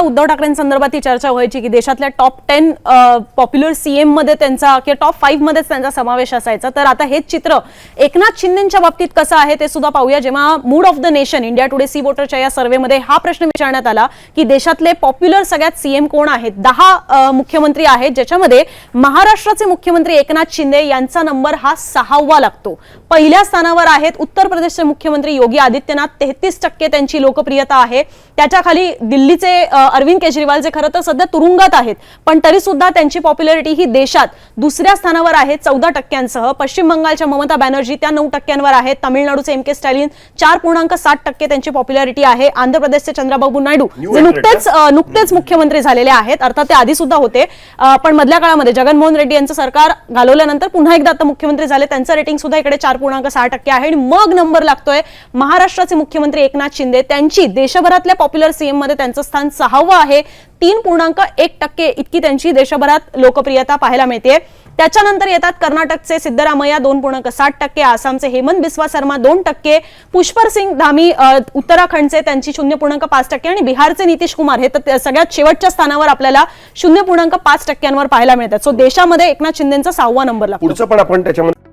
उद्धव ठाकरेंसंदर्भात ही चर्चा व्हायची की देशातल्या टॉप टेन पॉप्युलर सीएममध्ये त्यांचा किंवा टॉप फाईव्ह मध्येच त्यांचा समावेश असायचा. तर आता हेच चित्र एकनाथ शिंदेच्या बाबतीत कसं आहे ते सुद्धा पाहूया. जेव्हा mood of the nation India Today C वोटरच्या या सर्व्हेमध्ये हा प्रश्न विचारण्यात आला की देशातले पॉप्युलर सगळ्यात सीएम कोण आहेत? दहा मुख्यमंत्री आहेत. ज्याच्यामध्ये महाराष्ट्राचे मुख्यमंत्री एकनाथ शिंदे यांचा नंबर हा सहावा लागतो. पहिल्या स्थानावर आहेत उत्तर प्रदेशचे मुख्यमंत्री योगी आदित्यनाथ. तेहतीस टक्के त्यांची लोकप्रियता आहे. त्याच्याखाली दिल्लीचे अरविंद केजरीवाल जे खरं तर सध्या तुरुंगात आहेत. पण तरी सुद्धा त्यांची पॉप्युलरिटी ही देशात दुसऱ्या स्थानावर आहे चौदा टक्क्यांसह. पश्चिम बंगालच्या ममता बॅनर्जी त्या नऊ टक्क्यांवर आहेत. तामिळनाडूचे एम के स्टॅलिन चार पूर्णांक सात टक्के त्यांची पॉप्युलरिटी आहे. आंध्र प्रदेशचे चंद्राबाबू नायडू जे नुकतेच नुकतेच मुख्यमंत्री झालेले आहेत. अर्थात ते आधी सुद्धा होते पण मधल्या काळामध्ये जगनमोहन रेड्डी यांचं सरकार घालवल्यानंतर पुन्हा एकदा आता मुख्यमंत्री झाले. त्यांचं रेटिंग सुद्धा इकडे चार पूर्णांक सहा टक्के आहे. आणि मग नंबर लागतोय महाराष्ट्राचे मुख्यमंत्री एकनाथ शिंदे. त्यांची देशभरातल्या पॉप्युलर सीएममध्ये त्यांचं स्थान सहावं आहे. तीन पूर्णांक एक टक्के इतकी त्यांची देशभरात लोकप्रियता पाहायला मिळते. त्याच्यानंतर येतात कर्नाटकचे सिद्धरामय्या दोन पूर्णांक साठ टक्के आसामचे हेमंत बिस्वा शर्मा दोन टक्के पुष्पर सिंग धामी उत्तराखंडचे त्यांची शून्य पूर्णांक पाच टक्के आणि बिहारचे नितीश कुमार. हे तर सगळ्यात शेवटच्या स्थानावर आपल्याला शून्य पूर्णांक पाच टक्क्यांवर पाहायला मिळतात. सो देशामध्ये एकनाथ शिंदेचा सहावा नंबर लागतो पुढचं पण आपण त्याच्यामध्ये